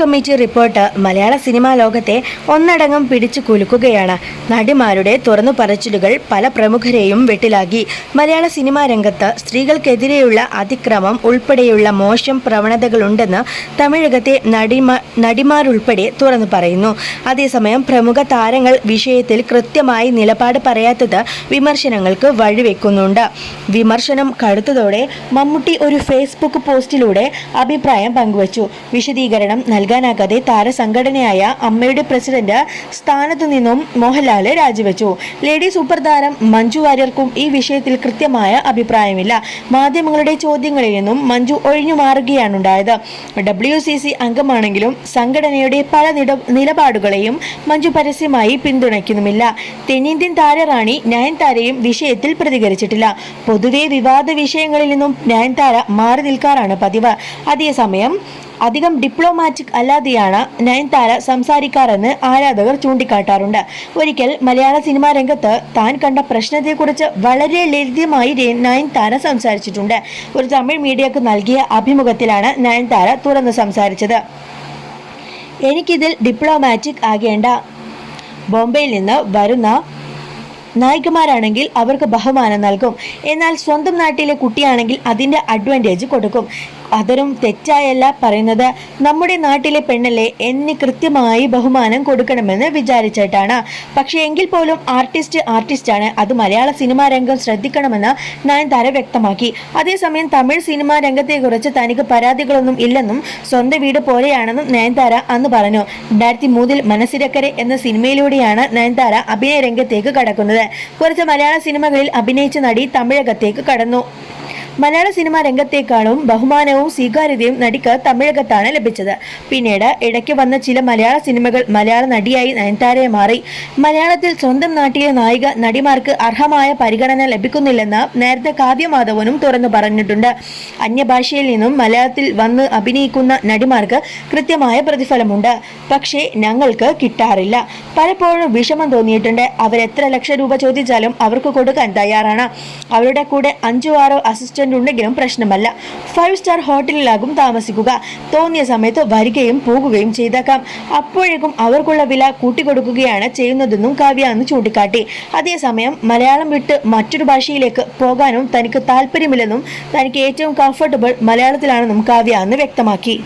Committee report മലയാള cinema ലോകത്തെ ഒന്നടങ്കം പിടിച്ചു കുലുക്കുകയാണ്. നടിമാരുടെ തുറന്നു പറച്ചിലുകൾ പല പ്രമുഖരെയും വെട്ടിലാക്കി. മലയാള സിനിമാ രംഗത്ത് സ്ത്രീകൾക്കെതിരെയുള്ള അതിക്രമം ഉൾപ്പെടെയുള്ള മോശം പ്രവണതകളുണ്ടെന്ന് തമിഴകത്തെ നടിമാ നടിമാരുൾപ്പെടെ തുറന്നു പറയുന്നു. അതേസമയം പ്രമുഖ താരങ്ങൾ വിഷയത്തിൽ കൃത്യമായി നിലപാട് പറയാത്തത് വിമർശനങ്ങൾക്ക് വഴിവെക്കുന്നുണ്ട്. വിമർശനം കടുത്തതോടെ മമ്മൂട്ടി ഒരു ഫേസ്ബുക്ക് പോസ്റ്റിലൂടെ അഭിപ്രായം പങ്കുവച്ചു. വിശദീകരണം നൽകാനാകാതെ താരസംഘടനയായ അമ്മയുടെ പ്രസിഡന്റ് സ്ഥാനത്തു നിന്നും മോഹൻലാൽ രാജിവെച്ചു. ലേഡി സൂപ്പർ താരം മഞ്ജു വാര്യർക്കും ഈ വിഷയത്തിൽ കൃത്യമായ അഭിപ്രായമില്ല. മാധ്യമങ്ങളുടെ ചോദ്യങ്ങളിൽ നിന്നും മഞ്ജു ഒഴിഞ്ഞു മാറുകയാണുണ്ടായത്. ഡബ്ല്യു സി സി അംഗമാണെങ്കിലും സംഘടനയുടെ പല നിലപാടുകളെയും മഞ്ജു പരസ്യമായി പിന്തുണയ്ക്കുന്നുമില്ല. തെന്നിന്ത്യൻ താരറാണി നയൻതാരയും വിഷയത്തിൽ പ്രതികരിച്ചിട്ടില്ല. പൊതുവെ വിവാദ വിഷയങ്ങളിൽ നിന്നും നയൻതാര മാറി നിൽക്കാറാണ് പതിവ്. അതേസമയം അധികം ഡിപ്ലോമാറ്റിക് അല്ലാതെയാണ് നയൻതാര സംസാരിക്കാറെന്ന് ആരാധകർ ചൂണ്ടിക്കാട്ടാറുണ്ട്. ഒരിക്കൽ മലയാള സിനിമാ രംഗത്ത് താൻ കണ്ട പ്രശ്നത്തെക്കുറിച്ച് വളരെ ലളിതമായി നയൻതാര സംസാരിച്ചിട്ടുണ്ട്. ഒരു തമിഴ് മീഡിയക്ക് നൽകിയ അഭിമുഖത്തിലാണ് നയൻതാര തുറന്ന് സംസാരിച്ചത്. എനിക്കിതിൽ ഡിപ്ലോമാറ്റിക് ആകേണ്ട. ബോംബെയിൽ നിന്ന് വരുന്ന നായികമാരാണെങ്കിൽ അവർക്ക് ബഹുമാനം നൽകും. എന്നാൽ സ്വന്തം നാട്ടിലെ കുട്ടിയാണെങ്കിൽ അതിന്റെ അഡ്വാന്റേജ് കൊടുക്കും. അതൊരും തെറ്റായല്ല പറയുന്നത്. നമ്മുടെ നാട്ടിലെ പെണ്ണല്ലേ എന്നെ കൃത്യമായി ബഹുമാനം കൊടുക്കണമെന്ന് വിചാരിച്ചിട്ടാണ്. പക്ഷേ എങ്കിൽ പോലും ആർട്ടിസ്റ്റ് ആർട്ടിസ്റ്റാണ് അത് മലയാള സിനിമാ രംഗം ശ്രദ്ധിക്കണമെന്ന് നയൻതാര വ്യക്തമാക്കി. അതേസമയം തമിഴ് സിനിമാ രംഗത്തെക്കുറിച്ച് തനിക്ക് പരാതികളൊന്നും ഇല്ലെന്നും സ്വന്തം വീട് പോലെയാണെന്നും നയൻതാര അന്ന് പറഞ്ഞു. രണ്ടായിരത്തി മൂന്നിൽ മനസ്സിരക്കരെ എന്ന സിനിമയിലൂടെയാണ് നയൻതാര അഭിനയ രംഗത്തേക്ക് കടക്കുന്നത്. കുറച്ച് മലയാള സിനിമകളിൽ അഭിനയിച്ച നടി തമിഴകത്തേക്ക് കടന്നു. മലയാള സിനിമാ രംഗത്തേക്കാളും ബഹുമാനവും സ്വീകാര്യതയും നടിക്ക് തമിഴകത്താണ് ലഭിച്ചത്. പിന്നീട് ഇടയ്ക്ക് വന്ന ചില മലയാള സിനിമകൾ മലയാള നടിയായി നയൻതാരയെ മാറി. മലയാളത്തിൽ സ്വന്തം നാട്ടിലെ നായിക നടിമാർക്ക് അർഹമായ പരിഗണന ലഭിക്കുന്നില്ലെന്ന് നേരത്തെ കാവ്യമാധവനും തുറന്നു പറഞ്ഞിട്ടുണ്ട്. അന്യഭാഷയിൽ നിന്നും മലയാളത്തിൽ വന്ന് അഭിനയിക്കുന്ന നടിമാർക്ക് കൃത്യമായ പ്രതിഫലമുണ്ട്. പക്ഷേ ഞങ്ങൾക്ക് കിട്ടാറില്ല. പലപ്പോഴും വിഷമം തോന്നിയിട്ടുണ്ട്. അവരെത്ര ലക്ഷം രൂപ ചോദിച്ചാലും അവർക്ക് കൊടുക്കാൻ തയ്യാറാണ്. അവരുടെ കൂടെ അഞ്ചോ ആറോ അസിസ്റ്റന്റ് ഉണ്ടെങ്കിലും പ്രശ്നമല്ല. ഫൈവ് സ്റ്റാർ ഹോട്ടലിലാകും താമസിക്കുക. തോന്നിയ സമയത്ത് വരികയും പോകുകയും ചെയ്തേക്കാം. അപ്പോഴേക്കും അവർക്കുള്ള വില കൂട്ടിക്കൊടുക്കുകയാണ് ചെയ്യുന്നതെന്നും കാവ്യ അന്ന് ചൂണ്ടിക്കാട്ടി. അതേസമയം മലയാളം വിട്ട് മറ്റൊരു ഭാഷയിലേക്ക് പോകാനും തനിക്ക് താല്പര്യമില്ലെന്നും തനിക്ക് ഏറ്റവും കംഫർട്ടബിൾ മലയാളത്തിലാണെന്നും കാവ്യ അന്ന് വ്യക്തമാക്കി.